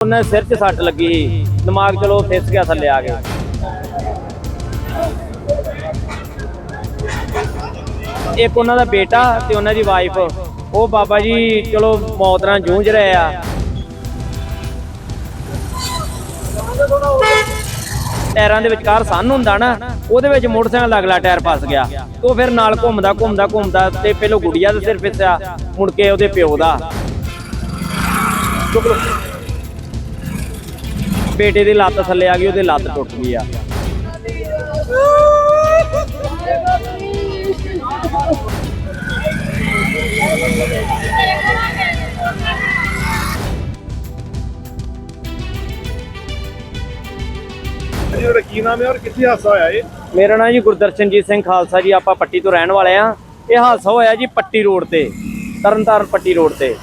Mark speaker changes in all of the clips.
Speaker 1: ਉਹਨਾਂ ਦੇ ਸਿਰ 'ਚ ਸੱਟ ਲੱਗੀ ਸੀ ਦਿਮਾਗ ਚਲੋ ਫਿਸ ਗਿਆ ਥੱਲੇ ਆ ਕੇ। ਇੱਕ ਉਹਨਾਂ ਦਾ ਬੇਟਾ ਤੇ ਉਹਨਾਂ ਦੀ ਵਾਈਫ ਉਹ ਬਾਬਾ ਜੀ ਚਲੋ ਮੌਤ ਨਾਲ ਜੂਝ ਰਹੇ ਆ। ਟਾਇਰਾਂ ਦੇ ਵਿਚਕਾਰ ਸੰਨ ਹੁੰਦਾ ਨਾ, ਉਹਦੇ ਵਿੱਚ ਮੋਟਰਸਾਈਕਲ ਅਗਲਾ ਟਾਇਰ ਫਸ ਗਿਆ। ਉਹ ਫਿਰ ਨਾਲ ਘੁੰਮਦਾ ਘੁੰਮਦਾ ਘੁੰਮਦਾ ਤੇ ਪਹਿਲੋਂ ਗੁੜੀਆ ਦੇ ਸਿਰ ਫਿਸਿਆ, ਮੁੜ ਕੇ ਉਹਦੇ ਪਿਓ ਦਾ। ਚੁੱਕ ਲਓ। ਬੇਟੇ ਦੀ ਲੱਤ ਥੱਲੇ ਆ ਗਈ ਉਹਦੀ ਲੱਤ ਟੁੱਟ ਗਈ ਆ।
Speaker 2: ਜੀ ਉਹਦਾ ਕੀ ਨਾਮ ਹੈ ਔਰ ਕਿੱਥੇ ਹਾਦਸਾ ਹੋਇਆ ਇਹ?
Speaker 1: ਮੇਰਾ ਨਾਮ ਜੀ ਗੁਰਦਰਸ਼ਨਜੀਤ ਸਿੰਘ ਖਾਲਸਾ ਜੀ ਆਪਾਂ ਪੱਟੀ ਤੋਂ ਰਹਿਣ ਵਾਲੇ ਆ ਇਹ ਹਾਦਸਾ ਹੋਇਆ ਜੀ ਪੱਟੀ ਰੋਡ ਤੇ ਤਰਨਤਾਰਨ ਪੱਟੀ ਰੋਡ ਤੇ।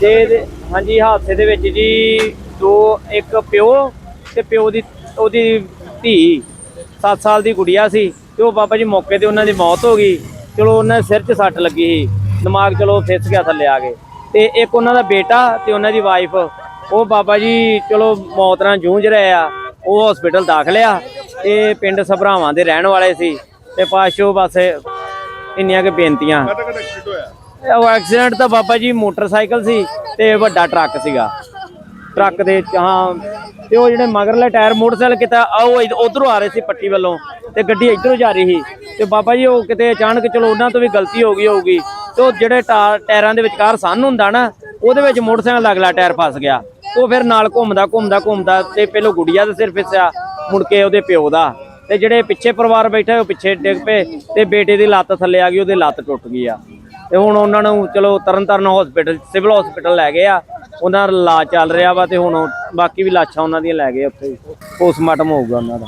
Speaker 1: ਤੇ ਇਹਦੇ- ਹਾਂਜੀ ਹਾਦਸੇ ਦੇ ਵਿੱਚ ਜੀ ਦੋ ਇੱਕ ਪਿਓ ਤੇ ਪਿਓ ਦੀ ਉਹਦੀ ਧੀ 7 ਸਾਲ ਦੀ ਗੁੜੀਆ ਸੀ ਤੇ ਉਹ ਬਾਬਾ ਜੀ ਮੌਕੇ ਤੇ ਉਹਨਾਂ ਦੀ ਮੌਤ ਹੋ ਗਈ। ਚਲੋ ਉਹਨਾਂ ਦੇ ਸਿਰ 'ਚ ਸੱਟ ਲੱਗੀ ਸੀ। ਦਿਮਾਗ ਚਲੋ ਫਿਸ ਗਿਆ ਥੱਲੇ ਆ ਕੇ। ਤੇ ਇੱਕ ਉਹਨਾਂ ਦਾ ਬੇਟਾ ਤੇ ਉਹਨਾਂ ਦੀ ਵਾਈਫ ਉਹ ਬਾਬਾ ਜੀ ਚਲੋ ਮੌਤ ਨਾਲ ਜੂਝ ਰਹੇ ਆ। ਉਹ ਹਸਪੀਟਲ ਦਾਖਲ ਆ। ਇਹ ਪਿੰਡ ਸਭਰਾਵਾਂ ਦੇ ਰਹਿਣ ਵਾਲੇ ਸੀ। ਤੇ ਪਾਸ਼ੋ ਬਸ ਇੰਨੀਆਂ ਕਿ ਬੇਨਤੀਆਂ। ਉਹ ਐਕਸੀਡੈਂਟ ਤਾਂ ਬਾਬਾ ਜੀ ਮੋਟਰਸਾਈਕਲ ਸੀ ਤੇ ਵੱਡਾ ਟਰੱਕ ਸੀਗਾ। ਟਰੱਕ ਦੇ ਹਾਂ। ਤੇ ਉਹ ਜਿਹੜੇ ਮਗਰਲੇ ਟਾਇਰ ਮੋਟਰਸਾਈਕਲ ਕਿਤਾ ਉਹ ਉਧਰੋਂ ਆ ਰਹੇ ਸੀ ਪੱਟੀ ਵੱਲੋਂ। ਤੇ ਗੱਡੀ ਇਧਰੋਂ ਜਾ ਰਹੀ ਸੀ। ਤੇ ਬਾਬਾ ਜੀ, ਉਹ ਕਿਤੇ ਅਚਾਨਕ, ਚਲੋ ਉਹਨਾਂ ਤੋਂ ਵੀ ਗਲਤੀ ਹੋ ਗਈ ਹੋਊਗੀ। ਤੇ ਉਹ ਜਿਹੜੇ ਟਾ- ਟਾਇਰਾਂ ਦੇ ਵਿਚਕਾਰ ਸੰਨ ਹੁੰਦਾ ਨਾ, ਉਹਦੇ ਵਿੱਚ ਮੋਟਰਸਾਈਕਲ ਦਾ ਅਗਲਾ ਟਾਇਰ ਫਸ ਗਿਆ। ਉਹ ਫਿਰ ਨਾਲ ਘੁੰਮਦਾ ਘੁੰਮਦਾ ਘੁੰਮਦਾ, ਤੇ ਪਹਿਲੋਂ ਗੁੜੀਆ ਦਾ ਸਿਰ ਫਿਸਿਆ, ਮੁੜ ਕੇ ਉਹਦੇ ਪਿਓ ਦਾ। ਤੇ ਜਿਹੜੇ ਪਿੱਛੇ ਪਰਿਵਾਰ ਬੈਠਾ, ਉਹ ਪਿੱਛੇ ਡਿੱਗ ਪਏ, ਤੇ ਬੇਟੇ ਦੀ ਲੱਤ ਥੱਲੇ ਆ ਗਈ, ਉਹਦੀ ਲੱਤ ਟੁੱਟ ਗਈ ਆ। ਤੇ ਹੁਣ ਉਹਨਾਂ ਨੂੰ, ਚਲੋ ਤਰਨਤਾਰਨ ਹਸਪੀਟਲ ਸਿਵਲ ਹਸਪੀਟਲ ਲੈ ਗਏ ਆ। ਉਹਨਾਂ ਦਾ ਇਲਾਜ ਚੱਲ ਰਿਹਾ ਵਾ ਤੇ ਹੁਣ ਉਹ- ਬਾਕੀ ਵੀ ਲਾਸ਼ਾਂ ਉਹਨਾਂ ਦੀਆਂ ਲੈ ਗਏ ਉੱਥੇ। ਪੋਸਟਮਾਰਟਮ ਹੋਊਗਾ ਉਹਨਾਂ ਦਾ।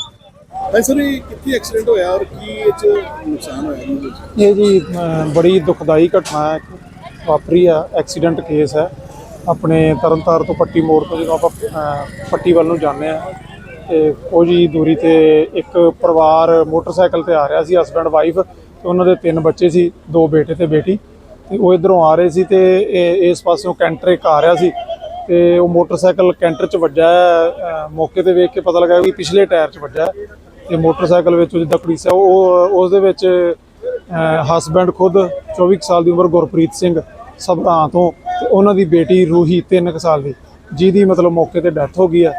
Speaker 2: ਭਾਈ ਸਰ ਇਹ ਕਿੱਥੇ ਐਕਸੀਡੈਂਟ ਹੋਇਆ ਔਰ ਕੀ ਇਹ ਚ ਨੁਕਸਾਨ ਹੋਇਆ?
Speaker 3: ਇਹ ਜੀ ਬੜੀ ਦੁਖਦਾਈ ਘਟਨਾ ਹੈ। ਵਾਪਰੀ ਆ ਐਕਸੀਡੈਂਟ ਕੇਸ ਹੈ। ਆਪਣੇ ਤਰਨਤਾਰ ਤੋਂ ਪੱਟੀ ਮੋੜ ਤੋਂ ਜਦੋਂ ਆਪਾਂ ਪੱਟੀ ਵੱਲ ਨੂੰ ਜਾਂਦੇ ਆ ਤੇ ਕੁਝ ਹੀ ਦੂਰੀ ਤੇ ਇੱਕ ਪਰਿਵਾਰ ਮੋਟਰਸਾਈਕਲ ਤੇ ਆ ਰਿਹਾ ਸੀ ਹਸਬੰਡ ਵਾਈਫ ਤੇ ਉਹਨਾਂ ਦੇ ਤਿੰਨ ਬੱਚੇ ਸੀ ਦੋ ਬੇਟੇ ਤੇ ਬੇਟੀ। ਤੇ ਉਹ ਇਧਰੋਂ ਆ ਰਹੇ ਸੀ ਤੇ ਇਹ- ਇਸ ਪਾਸਿਓਂ ਕੈਂਟਰ ਇੱਕ ਆ ਰਿਹਾ ਸੀ ਤੇ ਉਹ ਮੋਟਰਸਾਈਕਲ ਕੈਂਟਰ 'ਚ ਵੱਜਾ ਮੌਕੇ ਤੇ ਵੇਖ ਕੇ ਪਤਾ ਲੱਗਾ ਵੀ ਪਿਛਲੇ ਟਾਇਰ 'ਚ ਵੱਜਾ ਹੈ ਤੇ ਮੋਟਰਸਾਈਕਲ ਵਿੱਚ ਜਿੱਦਾਂ ਪੁਲਿਸ ਹੈ, ਉਹ ਉਸ ਦੇ ਵਿੱਚ ਹਸਬੈਂਡ ਖੁਦ 24 ਕੁ ਸਾਲ ਦੀ ਉਮਰ ਗੁਰਪ੍ਰੀਤ ਸਿੰਘ ਸਭਰਾਂ ਤੋਂ ਤੇ ਉਹਨਾਂ ਦੀ ਬੇਟੀ ਰੂਹੀ 3 ਸਾਲ ਦੀ, ਜਿਹਦੀ ਮਤਲਬ ਮੌਕੇ ਤੇ ਡੈਥ ਹੋ ਗਈ ਆ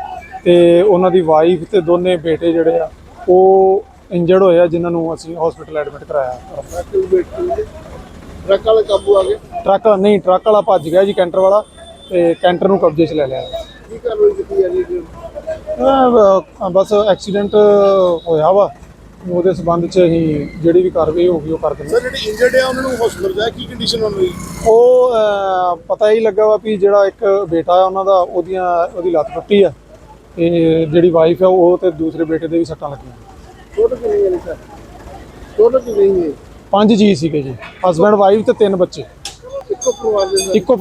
Speaker 3: ਤੇ ਉਹਨਾਂ ਦੀ ਵਾਈਫ ਤੇ ਦੋਨੇ ਬੇਟੇ ਜਿਹੜੇ ਆ, ਉਹ ਇੰਜਰਡ ਹੋਏ ਆ, ਜਿਨ੍ਹਾਂ ਨੂੰ ਅਸੀਂ ਹਸਪੀਟਲ ਐਡਮਿਟ ਕਰਾਇਆ।
Speaker 2: ਟਰੱਕ ਵਾਲੇ ਕਾਬੂ ਆ ਗਏ
Speaker 3: ਟਰੱਕ ਨਹੀਂ ਟਰੱਕ ਵਾਲਾ ਭੱਜ ਗਿਆ ਜੀ ਕੈਂਟਰ ਵਾਲਾ ਤੇ ਕੈਂਟਰ ਨੂੰ ਕਬਜ਼ੇ 'ਚ ਲੈ ਲਿਆ।
Speaker 2: ਕੀ ਕਾਰਵਾਈ ਕੀਤੀ ਜਾ ਰਹੀ ਹੈ ਜੀ?
Speaker 3: ਅਹ ਬਸ ਐਕਸੀਡੈਂਟ ਹੋਇਆ ਵਾ। ਉਹਦੇ ਸਬੰਧ 'ਚ ਅਸੀਂ ਜਿਹੜੀ ਵੀ ਕਾਰਵਾਈ ਹੋਊਗੀ ਉਹ ਕਰ ਦਿੰਦੇ
Speaker 2: ਸਰ ਜਿਹੜੇ ਇੰਜਰਡ ਆ ਉਹਨਾਂ ਨੂੰ ਹਸਪੀਟਲ ਜਾਇਆ ਕੀ ਕੰਡੀਸ਼ਨ ਉਹਨਾਂ ਦੀ?
Speaker 3: ਉਹ ਅਹ, ਪਤਾ ਹੀ ਲੱਗਾ ਵਾ ਵੀ ਜਿਹੜਾ ਇੱਕ ਬੇਟਾ ਹੈ ਉਹਨਾਂ ਦਾ ਉਹਦੀਆਂ ਉਹਦੀ ਲੱਤ ਟੁੱਟੀ ਆ। ਤੇ ਜਿਹੜੀ ਵਾਈਫ ਹੈ ਉਹ ਤੇ ਦੂਸਰੇ ਬੇਟੇ ਦੇ ਵੀ ਸੱਟਾਂ ਲੱਗੀਆਂ।
Speaker 2: ਟੋਟਲ ਕਿੰਨੇ ਹੈ ਸਰ? ਟੋਟਲ ਕਿੰਨੇ ਹੈ
Speaker 3: ਪੰਜ ਜੀ ਸੀਗੇ ਜੀ ਹਸਬੰਡ ਵਾਈਫ ਤੇ ਤਿੰਨ ਬੱਚੇ।
Speaker 2: ਇੱਕੋ ਪਰਿਵਾਰ ਦੇ ਅੰਦਰ
Speaker 3: ਇੱਕੋ